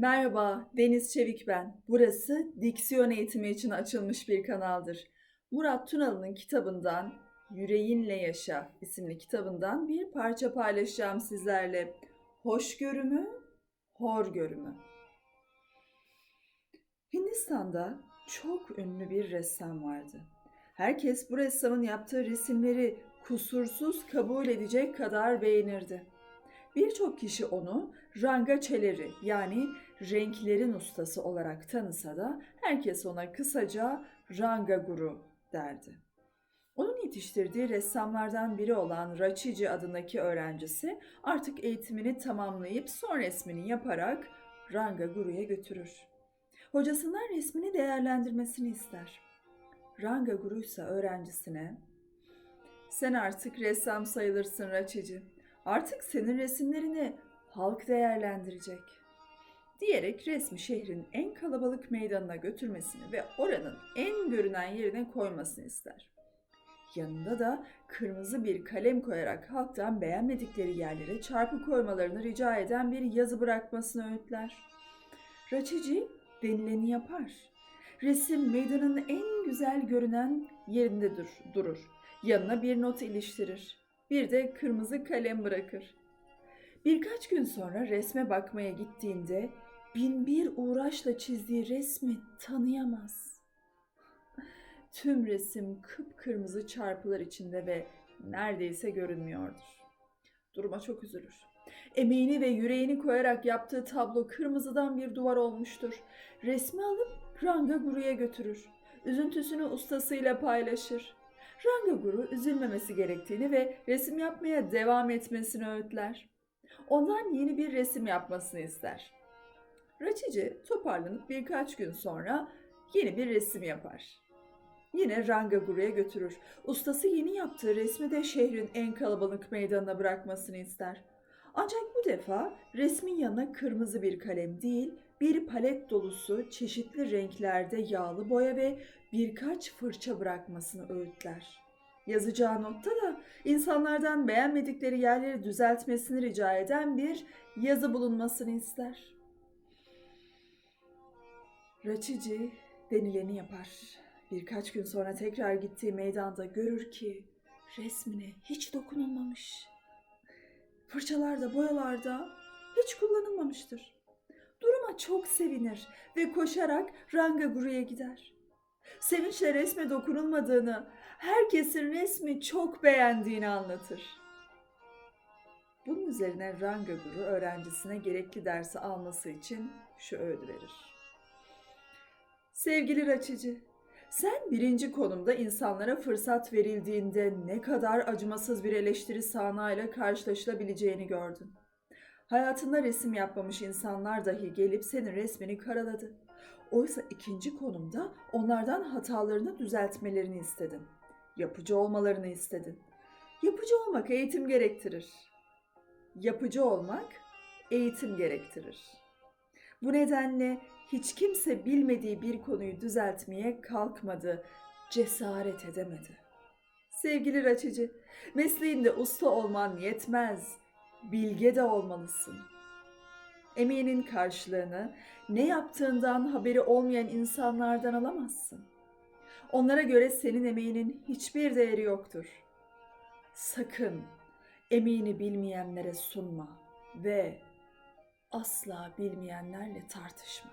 Merhaba, Deniz Çevik ben. Burası diksiyon eğitimi için açılmış bir kanaldır. Murat Tunalı'nın kitabından Yüreğinle Yaşa isimli kitabından bir parça paylaşacağım sizlerle. Hoşgörü mü, hor görümü? Hindistan'da çok ünlü bir ressam vardı. Herkes bu ressamın yaptığı resimleri kusursuz kabul edecek kadar beğenirdi. Birçok kişi onu Ranga Çeleri yani renklerin ustası olarak tanısa da herkes ona kısaca Ranga Guru derdi. Onun yetiştirdiği ressamlardan biri olan Rachici adındaki öğrencisi artık eğitimini tamamlayıp son resmini yaparak Ranga Guru'ya götürür. Hocasından resmini değerlendirmesini ister. Ranga Guru ise öğrencisine sen artık ressam sayılırsın Rachici. Artık senin resimlerini halk değerlendirecek. Diyerek resmi şehrin en kalabalık meydanına götürmesini ve oranın en görünen yerine koymasını ister. Yanında da kırmızı bir kalem koyarak halktan beğenmedikleri yerlere çarpı koymalarını rica eden bir yazı bırakmasını öğütler. Raçici denileni yapar. Resim meydanın en güzel görünen yerinde dur, durur. Yanına bir not iliştirir. Bir de kırmızı kalem bırakır. Birkaç gün sonra resme bakmaya gittiğinde bin bir uğraşla çizdiği resmi tanıyamaz. Tüm resim kıpkırmızı çarpılar içinde ve neredeyse görünmüyordur. Duruma çok üzülür. Emeğini ve yüreğini koyarak yaptığı tablo kırmızıdan bir duvar olmuştur. Resmi alıp Ranga Guru'ya götürür. Üzüntüsünü ustasıyla paylaşır. Ranga Guru üzülmemesi gerektiğini ve resim yapmaya devam etmesini öğütler. Ondan yeni bir resim yapmasını ister. Raçici toparlanıp birkaç gün sonra yeni bir resim yapar. Yine Ranga Guru'ya götürür. Ustası yeni yaptığı resmi de şehrin en kalabalık meydanına bırakmasını ister. Ancak bu defa resmin yanına kırmızı bir kalem değil, bir palet dolusu çeşitli renklerde yağlı boya ve birkaç fırça bırakmasını öğütler. Yazacağı notta da insanlardan beğenmedikleri yerleri düzeltmesini rica eden bir yazı bulunmasını ister. Raçici denileni yapar. Birkaç gün sonra tekrar gittiği meydanda görür ki resmine hiç dokunulmamış. Fırçalarda, boyalarda hiç kullanılmamıştır. Duruma çok sevinir ve koşarak Ranga Guru'ya gider. Sevinçle resme dokunulmadığını, herkesin resmi çok beğendiğini anlatır. Bunun üzerine Ranga Guru öğrencisine gerekli dersi alması için şu öğüdü verir. Sevgili Raçici, sen birinci konumda insanlara fırsat verildiğinde ne kadar acımasız bir eleştiri sahnayla karşılaşılabileceğini gördün. Hayatında resim yapmamış insanlar dahi gelip senin resmini karaladı. Oysa ikinci konumda onlardan hatalarını düzeltmelerini istedin. Yapıcı olmalarını istedin. Yapıcı olmak eğitim gerektirir. Yapıcı olmak eğitim gerektirir. Bu nedenle hiç kimse bilmediği bir konuyu düzeltmeye kalkmadı, cesaret edemedi. Sevgili Raçici, mesleğinde usta olman yetmez, bilge de olmalısın. Emeğinin karşılığını ne yaptığından haberi olmayan insanlardan alamazsın. Onlara göre senin emeğinin hiçbir değeri yoktur. Sakın emeğini bilmeyenlere sunma ve asla bilmeyenlerle tartışma.